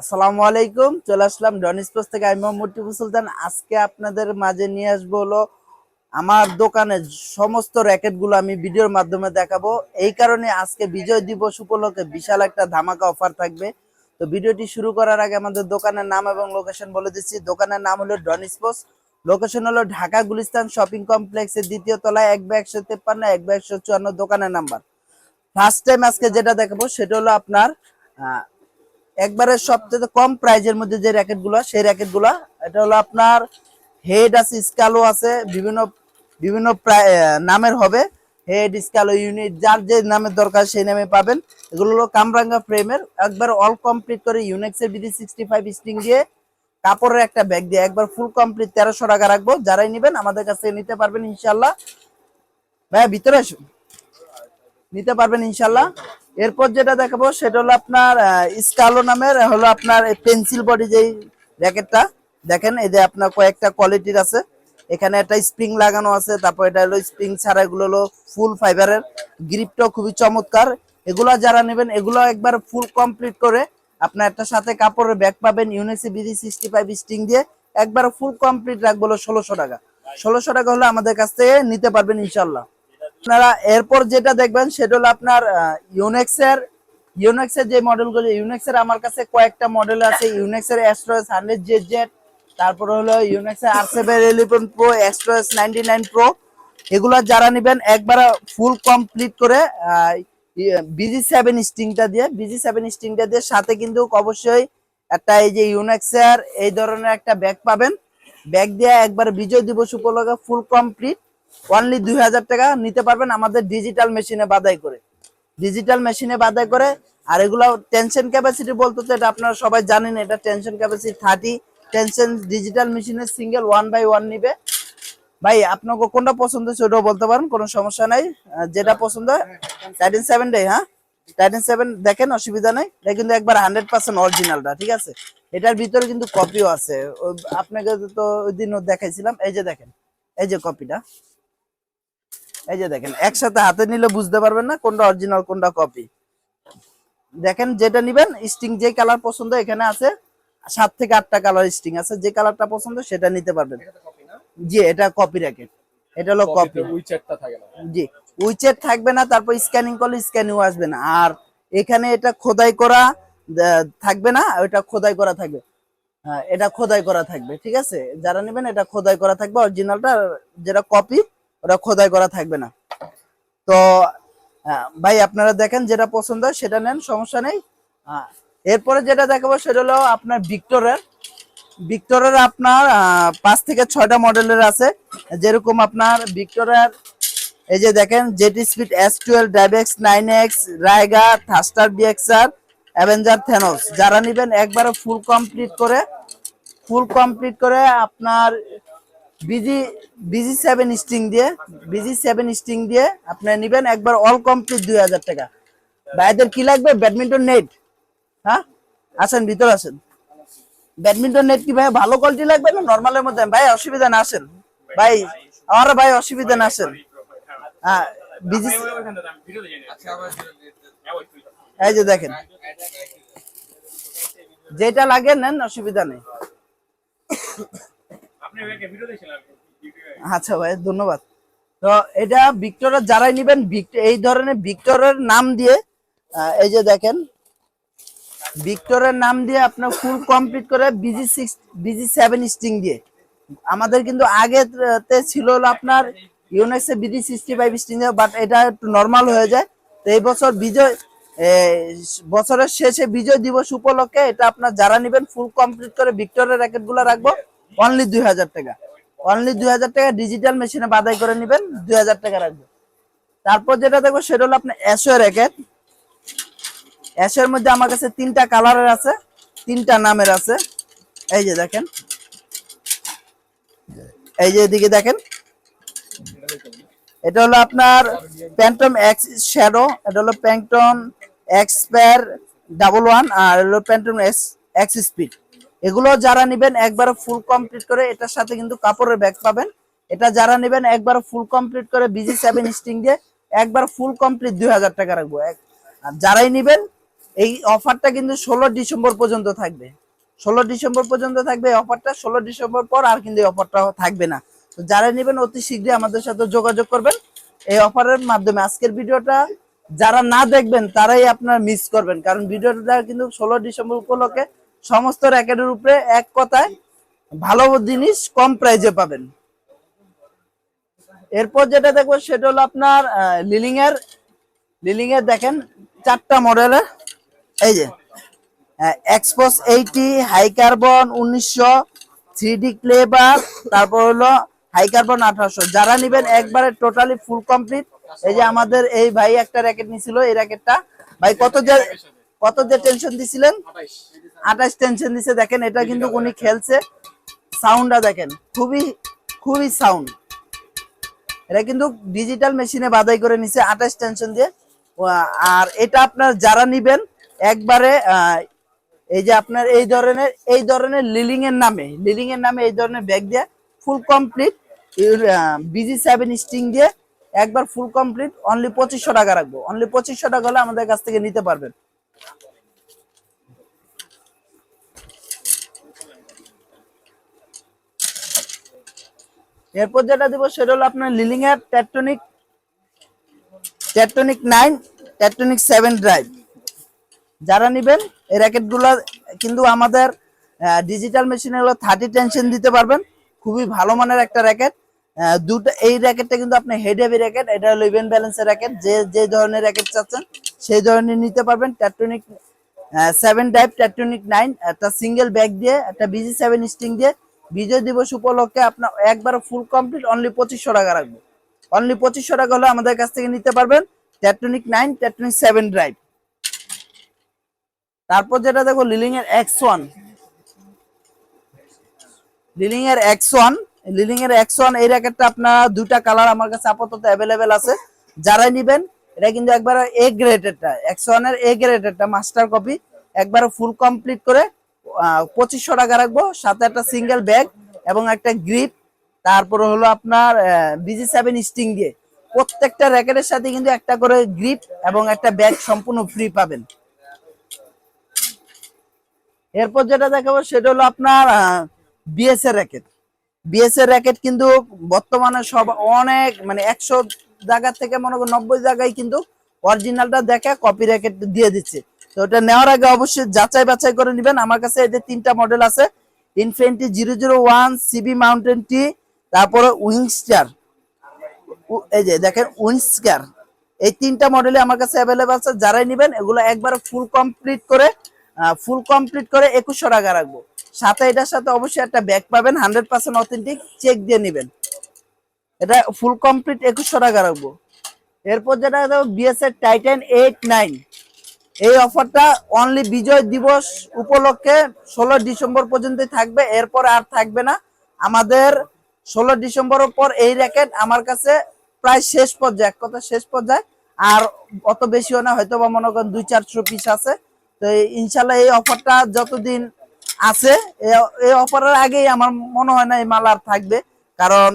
আসসালামু আলাইকুম চলে আসলাম ডনিসপোস থেকে। আমি মোহাম্মদ সুলতান। আজকে আপনাদের মাঝে নিয়ে আসব হলো আমার দোকানে সমস্ত র্যাকেটগুলো আমি ভিডিওর মাধ্যমে দেখাবো। এই কারণে আজকে বিজয় দিবস উপলক্ষে বিশাল একটা ধামাকা অফার থাকবে। তো ভিডিওটি শুরু করার আগে আমাদের দোকানের নাম এবং লোকেশন বলে দিচ্ছি। দোকানের নাম হলো ডনিসপোস লোকেশন হলো ঢাকা গুলিস্তান শপিং কমপ্লেক্সের দ্বিতীয় তলায় এক বা একশো তেপ্পান্ন এক বা একশো চুয়ান্ন দোকানের নাম্বার। ফার্স্ট টাইম আজকে যেটা দেখাবো সেটা হলো আপনার আহ, একবারে সবচেয়ে কম প্রাইজের মধ্যে যে র্যাকেটগুলো সেই র্যাকেটগুলা এটা হলো আপনার হেড আছে স্কালো আছে, বিভিন্ন বিভিন্ন নামের হবে। হেড স্কালো ইউনিট যার যে নামের দরকার সেই নামে পাবেন। এগুলো হলো কামরাঙ্গা ফ্রেমের একবার অল কমপ্লিট করে ইউনেক্স এর বিডি সিক্সটি ফাইভ স্টিং দিয়ে কাপড়ের একটা ব্যাগ দিয়ে একবার ফুল কমপ্লিট তেরোশো টাকা রাখব। যারাই নেবেন আমাদের কাছে নিতে পারবেন ইনশাল্লাহ ভাইয়া, ভিতরে আসুন। নিতে পারবেন ইনশাল্লাহ এরপর যেটা দেখাবো, সেটা হলো আপনার স্কালো নামের, হলো আপনার পেন্সিল বডি যেই র্যাকেটটা দেখেন, এই যে আপনার কয়েকটা কোয়ালিটির আছে। এখানে একটা স্প্রিং লাগানো আছে, তারপর এটা হলো স্প্রিং ছাড়া এগুলো হলো ফুল ফাইবারের গ্রিপটাও খুবই চমৎকার। এগুলো যারা নেবেন, এগুলো একবার ফুল কমপ্লিট করে আপনার একটা সাথে কাপড়ের ব্যাগ পাবেন ইউনিসি বিডি সিক্সটি ফাইভ স্টিং দিয়ে। একবার ফুল কমপ্লিট রাখব হলো ষোলোশো টাকা। ষোলোশো টাকা হলে আমাদের কাছ থেকে নিতে পারবেন ইনশাল্লাহ। আপনারা এরপর যেটা দেখবেন, সেটা হলো আপনার ইউনেক্স এর ইউনেক্স এর যে মডেলগুলো ইউনেক্স এর আমার কাছে কয়েকটা মডেল আছে। ইউনেক্স এর এস্ট্রোএস হান্ড্রেড জেড জেড তারপর হলো ইউনেক্স এর আর seven eleven pro Astrox ninety nine pro এগুলো যারা নেবেন, একবার ফুল কমপ্লিট করে বিজি সেভেন স্টিংটা দিয়ে বিজি সেভেন স্টিংটা দিয়ে সাথে কিন্তু অবশ্যই একটা এই যে ইউনেক্স এর এই ধরনের একটা ব্যাগ পাবেন। ব্যাগ দিয়ে একবার বিজয় দিবস উপলক্ষে ফুল কমপ্লিট অনলি দুই হাজার টাকা নিতে পারবেন আমাদের ডিজিটাল মেশিনে বাদাই করে। ডিজিটাল মেশিনে বাদাই করে, আর এগুলো টেনশন ক্যাপাসিটি বলতে তো এটা আপনারা সবাই জানেন, এটা tension capacity thirty tension digital মেশিনে সিঙ্গেল ওয়ান বাই ওয়ান নিবে। ভাই, আপনাকে কোনটা পছন্দ হচ্ছে ওটাও বলতে পারেন, কোনো সমস্যা নাই। যেটা পছন্দ টাইটেন ডে হ্যাঁ? টাইটেন সেভেন দেখেন, অসুবিধা নেই। এটা কিন্তু একবার হান্ড্রেড পার্সেন্ট অরিজিনালটা ঠিক আছে? এটার ভিতরে কিন্তু কপিও আছে। আপনাকে তো ওই দিনও দেখাইছিলাম। এই যে দেখেন, এই যে কপিটা এই যে দেখেন একসাথে হাতে নিলে বুঝতে পারবেন না কোনটা অরিজিনাল কোনটা কপি দেখেন যেটা নিবেন স্টিং যে কালার পছন্দ এখানে আছে সাত থেকে আটটা কালার স্টিং আছে যে কালারটা পছন্দ সেটা নিতে পারবেন। জি এটা কপি র্যাকেট এটা হলো কপি উইচ্যাটটা থাকে না। জি উইচেট থাকবে না তারপর স্ক্যানিং করলে স্ক্যানিং আসবে না। আর এখানে এটা খোদাই করা থাকবে না ওটা খোদাই করা থাকবে। হ্যাঁ, এটা খোদাই করা থাকবে ঠিক আছে? যারা নেবেন এটা খোদাই করা থাকবে অরিজিনালটা যেটা কপি ওটা খোদাই করা থাকবে না। তো ভাই আপনারা দেখেন যেটা পছন্দ হয় সেটা নেন, সমস্যা নেই। এরপরে যেটা দেখাবো সেটা হলো আপনার ভিক্টরের। ভিক্টরের আপনার পাঁচ থেকে ছয়টা মডেলের আছে। যেরকম আপনার ভিক্টরের, এই যে দেখেন Jetspeed S twelve DriveX nine X রায়গা Thruster BXR Avenger Thanos যারা নেবেন একবারে ফুল কমপ্লিট করে ফুল কমপ্লিট করে আপনার বিজি বিজি সেভেন স্টিং দিয়ে বিজি সেভেন স্টিং দিয়ে আপনি নেবেন একবার অল কমপ্লিট দুই হাজার টাকা। ভাইদের কি লাগবে? ব্যাডমিন্টন নেট হ্যাঁ? আসেন ভিতর আসেন। ব্যাডমিন্টন নেট কি ভাই ভালো কোয়ালিটি লাগবে না নর্মালের মধ্যে? ভাই অসুবিধা না আসেন। ভাই আমার ভাই অসুবিধা না আসেন। হ্যাঁ বিজি এই যে দেখেন। যেটা লাগে নেন অসুবিধা নেই। আচ্ছা ভাই, ধন্যবাদ। তো এটা ভিক্টরের যারাই নেবেন এই ধরনের ভিক্টরের নাম দিয়ে এই যে দেখেন, ভিক্টরের নাম দিয়ে আপনার ফুল কমপ্লিট করে BG six BG seven string দিয়ে। আমাদের কিন্তু আগে ছিল হলো আপনার ইউনেক্সে বিজি সিক্সটি ফাইভ স্টিং দিয়ে বাট এটা একটু নর্মাল হয়ে যায়। তো এই বছর বিজয় বছরের শেষে বিজয় দিবস উপলক্ষে এটা আপনার যারা নেবেন ফুল কমপ্লিট করে ভিক্টরের র্যাকেটগুলো রাখব। অনলি দুই হাজার টাকা। অনলি দুই হাজার টাকা ডিজিটাল মেশিনে বাদাই করে নেবেন, দুই হাজার টাকা রাখব। তারপর যেটা দেখব, সেটা হলো আপনার অ্যাশো র্যাকেট অ্যাশের মধ্যে আমার কাছে তিনটা কালারের আছে, তিনটা নামের আছে। এই যে দেখেন। এই যে এদিকে দেখেন। এটা হলো আপনার প্যান্টম এক্স শ্যাডো এটা হলো প্যান্টম এক্সপায়ার ডাবল ওয়ান আর হলো প্যান্টম এক্স এক্স স্পিড এগুলো যারা নেবেন একবার ফুল কমপ্লিট করে, এটার সাথে কিন্তু কাপড়ের ব্যাগ পাবেন। এটা যারা নেবেন একবার ফুল কমপ্লিট করে বিজি সেভেন স্টিং দিয়ে একবার ফুল কমপ্লিট দুই হাজার টাকা রাখব। আর যারাই নেবেন, এই অফারটা কিন্তু ষোলো ডিসেম্বর পর্যন্ত থাকবে। ষোলো ডিসেম্বর পর্যন্ত থাকবে এই অফারটা ষোলো ডিসেম্বর পর আর কিন্তু এই অফারটা থাকবে না। তো যারা নেবেন, অতি শীঘ্রই আমাদের সাথে যোগাযোগ করবেন। এই অফারের মাধ্যমে আজকের ভিডিওটা যারা না দেখবেন, তারাই আপনার মিস করবেন। কারণ ভিডিওটা কিন্তু ষোলো ডিসেম্বর উপলক্ষে সমস্ত র্যাকেটের উপরে এক কথায় ভালো জিনিস কম প্রাইজে পাবেন। এরপর যেটা দেখব সেটা হলো আপনার লিলিং এর লিলিং এর দেখেন চারটা মডেলের এই যে এক্সপোস এইটি হাই কার্বন উনিশশো থ্রি ডি ক্লেবার তারপর হলো হাই কার্বন আঠারোশো। যারা নিবেন একবারে টোটালি ফুল কমপ্লিট এই যে আমাদের এই ভাই একটা র্যাকেট নিছিল, এই র্যাকেটটা ভাই, কত কত যে টেনশন দিছিলেন? আঠাশ টেনশন দিছে, দেখেন, এটা কিন্তু উনি খেলছে। সাউন্ডটা দেখেন, খুবই খুবই সাউন্ড এটা কিন্তু ডিজিটাল মেশিনে বাদাই করে নিছে, আঠাশ টেনশন দিয়ে। আর এটা আপনার যারা নিবেন, একবারে এই যে আপনার এই ধরনের এই ধরনের লিলিং এর নামে লিলিং এর নামে এই ধরনের ব্যাগ দিয়ে full complete BG seven string দিয়ে একবার ফুল কমপ্লিট অনলি পঁচিশশো টাকা রাখব। অনলি পঁচিশশো টাকা হলে আমাদের কাছ থেকে নিতে পারবেন। এরপর যেটা দিব সেটা হলো আপনার লিলিং এর Tectonic Tectonic nine Tectonic seven drive যারা নিবেন, এই র্যাকেট কিন্তু আমাদের ডিজিটাল মেশিনে হলো থার্টি টেনশন দিতে পারবেন। খুবই ভালো মানের একটা র্যাকেট দুটো এই র্যাকেটটা কিন্তু আপনি হেড হেভি র্যাকেট এটা হলো ইভেন ব্যালেন্সের র্যাকেট যে যে ধরনের র্যাকেট চাচ্ছেন, সেই ধরনের নিতে পারবেন Tectonic seven drive Tectonic nine একটা সিঙ্গেল ব্যাগ দিয়ে, একটা বিজি সেভেন স্টিং দিয়ে, বিজয় দিবস উপলক্ষে আপনার একবার ফুল কমপ্লিট অনলি পঁচিশশো টাকা রাখব। অনলি পঁচিশশো টাকা হলে আমাদের কাছ থেকে নিতে পারবেন Tectonic nine Tectonic seven drive তারপর যেটা দেখো লিলিং এর এক্স ওয়ান লিলিং এর এক্স ওয়ান লিলিং এর ওয়ান এই র্যাকেটটা আপনার দুইটা কালার আমার কাছে আপাতত অ্যাভেলেবেল আছে। যারাই নিবেন, এটা কিন্তু একবার এ এক্স ওয়ানের এ গ্রেডেরটা মাস্টার কপি একবার ফুল কমপ্লিট করে পঁচিশশো টাকা রাখব। সাথে একটা সিঙ্গেল ব্যাগ এবং একটা গ্রিপ তারপরে হলো আপনার বিজি সেভেন স্টিং দিয়ে। প্রত্যেকটা র্যাকেটের সাথে কিন্তু একটা করে গ্রিপ এবং একটা ব্যাগ সম্পূর্ণ ফ্রি পাবেন। এরপর যেটা দেখাবো, সেটা হলো আপনার বিএসএ র্যাকেট বিএস এর র্যাকেট কিন্তু বর্তমানে সব অনেক মানে একশো জায়গা থেকে মনে করো নব্বই জায়গায় কিন্তু অরিজিনালটা দেখে কপি র্যাকেট দিয়ে দিচ্ছে। তো ওটা নেওয়ার আগে অবশ্যই যাচাই বাছাই করে নেবেন। আমার কাছে এদের তিনটা মডেল আছে infinity zero zero one CB mountain T তারপরে উইংস্টার এই যে দেখেন উইংস্টার এই তিনটা মডেলে আমার কাছে অ্যাভেলেবল আছে, যারাই নেবেন, এগুলো একবার ফুল কমপ্লিট করে ফুল কমপ্লিট করে একুশশো টাকা রাখব। সাথে সাথে অবশ্যই একটা ব্যাগ পাবেন হান্ড্রেড পার্সেন্ট অথেন্টিক চেক দিয়ে নেবেন। এটা ফুল কমপ্লিট একুশশো টাকা রাখব। এরপর যেটা বিএস এর টাইটান এইট নাইন এই অফারটা অনলি বিজয় দিবস উপলক্ষে ষোলো ডিসেম্বর পর্যন্তই থাকবে, এরপর আর থাকবে না। আমাদের ষোলো ডিসেম্বর পর এই র্যাকেট আমার কাছে প্রায় শেষ পর্যায়ে, এক কথা শেষ পর্যায়ে। আর অত বেশিও না হয়তো বা মনে করেন দুই চারশো পিস আছে। তো ইনশাল্লাহ এই অফারটা যতদিন আছে। এই অফারের আগেই আমার মনে হয় না এই মাল আর থাকবে। কারণ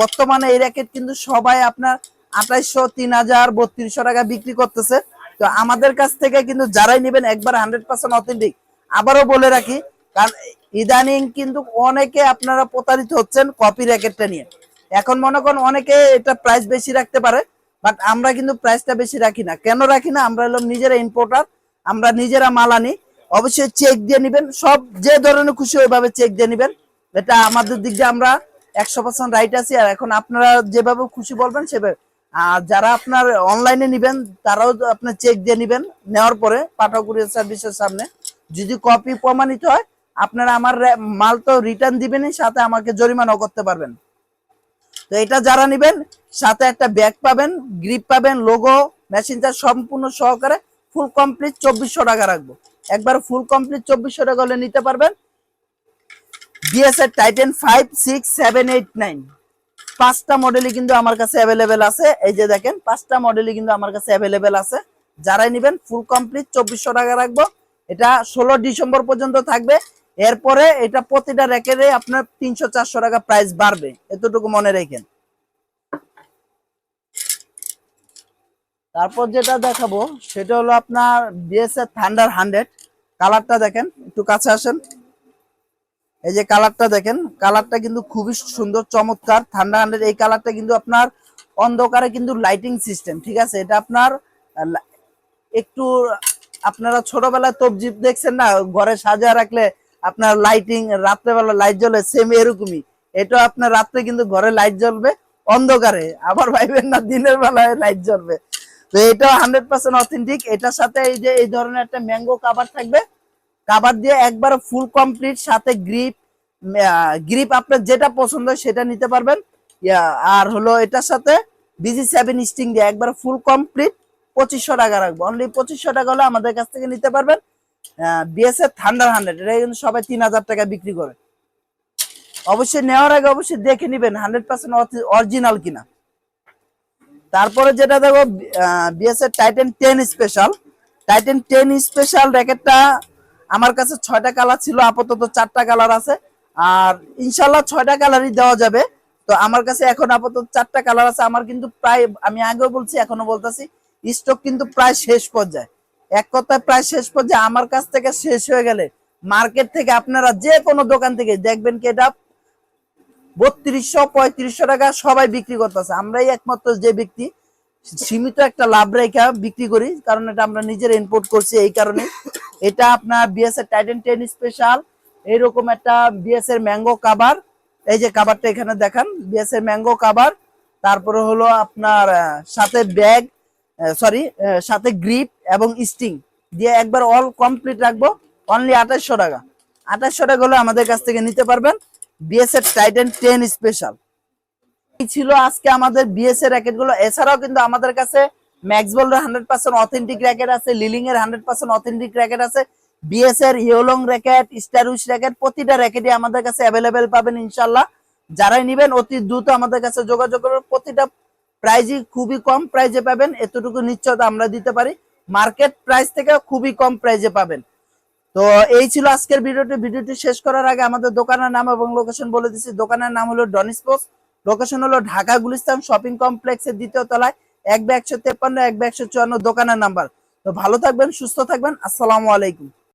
বর্তমানে এই র্যাকেট কিন্তু সবাই আপনার আঠাইশশো, তিন হাজার, বত্রিশশো টাকা বিক্রি করতেছে। তো আমাদের কাছ থেকে কিন্তু যারাই নেবেন, একবার হান্ড্রেড পার্সেন্ট অথেন্টিক আবারও বলে রাখি, কারণ ইদানিং কিন্তু অনেকে আপনারা প্রতারিত হচ্ছেন কপি র্যাকেটটা নিয়ে। এখন মনে করেন অনেকে এটা প্রাইস বেশি রাখতে পারে বাট আমরা কিন্তু প্রাইসটা বেশি রাখি না। কেন রাখি না? আমরা হলাম নিজেরা ইম্পোর্টার আমরা নিজেরা মাল আনি। অবশ্যই চেক দিয়ে নিবেন। সব যে ধরনের খুশি ওইভাবে চেক দিয়ে নিবেন। এটা আমাদের দিক দিয়ে আমরা একশো পার্সেন্ট রাইট আছি। আর এখন আপনারা যেভাবে খুশি বলবেন, সেভাবে আর যারা আপনার অনলাইনে নিবেন, তারাও আপনার চেক দিয়ে নিবেন। নেওয়ার পরে পাঠাও কুরিয়ার সার্ভিসের সামনে। যদি কপি প্রমাণিত হয়, আপনারা আমার মাল তো রিটার্ন দিবেনই, সাথে আমাকে জরিমানাও করতে পারবেন। তো এটা যারা নিবেন, সাথে একটা ব্যাগ পাবেন গ্রিপ পাবেন লোগো মেশিনটা সম্পূর্ণ সহকারে ফুল কমপ্লিট চব্বিশশো টাকা রাখব। একবার ফুল কমপ্লিট চব্বিশশো টাকা হলে নিতে পারবেন। বিএসএর Titan five six seven eight nine পাঁচটা মডেলই কিন্তু আমার কাছে অ্যাভেলেবেল আছে। এই যে দেখেন, পাঁচটা মডেলই কিন্তু আমার কাছে অ্যাভেলেবেল আছে। যারাই নেবেন ফুল কমপ্লিট চব্বিশশো টাকা রাখব। এটা ষোলো ডিসেম্বর পর্যন্ত থাকবে। এরপরে এটা প্রতিটা র্যাকেরে আপনার তিনশো চারশো টাকা প্রাইস বাড়বে। এতটুকু মনে রেখেন। তারপর যেটা দেখাবো, সেটা হলো আপনার বিএসএ থান্ডার হান্ড্রেড কালারটা দেখেন, একটু কাছে আসেন। এই যে কালারটা দেখেন, কালারটা কিন্তু খুবই সুন্দর, চমৎকার। থান্ডার হান্ড্রেড এই কালারটা কিন্তু আপনার অন্ধকারে কিন্তু লাইটিং সিস্টেম ঠিক আছে? এটা আপনার একটু, আপনারা ছোটবেলায় তবজিব দেখছেন না? ঘরে সাজিয়ে রাখলে আপনার লাইটিং রাত্রেবেলা লাইট জ্বলে সেম এরকমই। এটা আপনার রাত্রে কিন্তু ঘরে লাইট জ্বলবে, অন্ধকারে। আবার ভাইবেন না, দিনের বেলায় লাইট জ্বলবে। তো এটা হান্ড্রেড পার্সেন্ট অথেন্টিক এটার সাথে এই যে, এই ধরনের একটা ম্যাঙ্গো কাভার থাকবে। কাভার দিয়ে একবার ফুল কমপ্লিট সাথে গ্রিপ গ্রিপ আপনার যেটা পছন্দ সেটা নিতে পারবেন। আর হলো এটার সাথে বিজি সেভেন স্টিং দিয়ে একবার ফুল কমপ্লিট পঁচিশশো টাকা রাখব। অনলি পঁচিশশো টাকা হলে আমাদের কাছ থেকে নিতে পারবেন। বিএসএ থান্ডার হান্ড্রেড এটা কিন্তু সবাই তিন হাজার টাকা বিক্রি করে। অবশ্যই নেওয়ার আগে অবশ্যই দেখে নিবেন হান্ড্রেড পার্সেন্ট অরিজিনাল কিনা। তারপরে যেটা দেখো BSA Titan ten special Titan ten special র্যাকেটটা আমার কাছে ছয়টা কালার ছিল, আপাতত চারটা কালার আছে। আর ইনশাল্লাহ ছয়টা কালারই দেওয়া যাবে। তো আমার কাছে এখন আপাতত চারটা কালার আছে। আমার কিন্তু প্রায়, আমি আগেও বলছি এখনও বলতেছি স্টক কিন্তু প্রায় শেষ পর্যায়ে। এক কথায় প্রায় শেষ পর্যায়ে। আমার কাছ থেকে শেষ হয়ে গেলে মার্কেট থেকে আপনারা যে কোনো দোকান থেকে দেখবেন কি এটা বত্রিশশো, পঁয়ত্রিশশো টাকা সবাই বিক্রি করতেছে। আমরাই একমাত্র যে ব্যক্তি, সীমিত একটা লাভ রেখা বিক্রি করি, কারণ এটা আমরা নিজের ইম্পোর্ট করছি এই কারণে। এটা আপনার বিএস এর টাইটেন টেন স্পেশাল এইরকম একটা বিএস এর ম্যাঙ্গো কাভার এই যে কাভারটা এখানে দেখান বিএস এর ম্যাঙ্গো কাভার তারপরে হলো আপনার সাথে ব্যাগ সরি সাথে গ্রিপ এবং স্টিং দিয়ে একবার অল কমপ্লিট রাখব অনলি আঠাশশো টাকা। আঠাশশো টাকা হলে আমাদের কাছ থেকে নিতে পারবেন। বিএস এর টাইটেন টেন স্পেশাল এই ছিল আজকে আমাদের বিএস এর র্যাকেটগুলো। এছাড়াও কিন্তু আমাদের কাছে ম্যাক্সবল এর হান্ড্রেড পার্সেন্ট অথেন্টিক র্যাকেট আছে লিলিং এর হান্ড্রেড পার্সেন্ট অথেন্টিক র্যাকেট আছে বিএস এর ইয়োলং র্যাকেট স্টারুশ র্যাকেট প্রতিটা র্যাকেটই আমাদের কাছে অ্যাভেলেবেল পাবেন ইনশাল্লাহ যারাই নিবেন, অতি দ্রুত আমাদের কাছে যোগাযোগ করবেন প্রতিটা প্রাইজই খুবই কম প্রাইজে পাবেন, এতটুকু নিশ্চয়তা আমরা দিতে পারি। মার্কেট প্রাইস থেকে খুবই কম প্রাইজে পাবেন। তো এই ছিল আজকের ভিডিওটি। ভিডিওটি শেষ করার আগে আমাদের দোকানের নাম এবং লোকেশন বলে দিচ্ছি দোকানের নাম হলো ডনিসপোস লোকেশন হলো ঢাকা গুলিস্তান শপিং কমপ্লেক্সের দ্বিতীয় তলায়। এক বে একশো তেপ্পান্ন, এক বে একশো চুয়ান্ন দোকানের নাম্বার। তো ভালো থাকবেন, সুস্থ থাকবেন। আসসালামু আলাইকুম।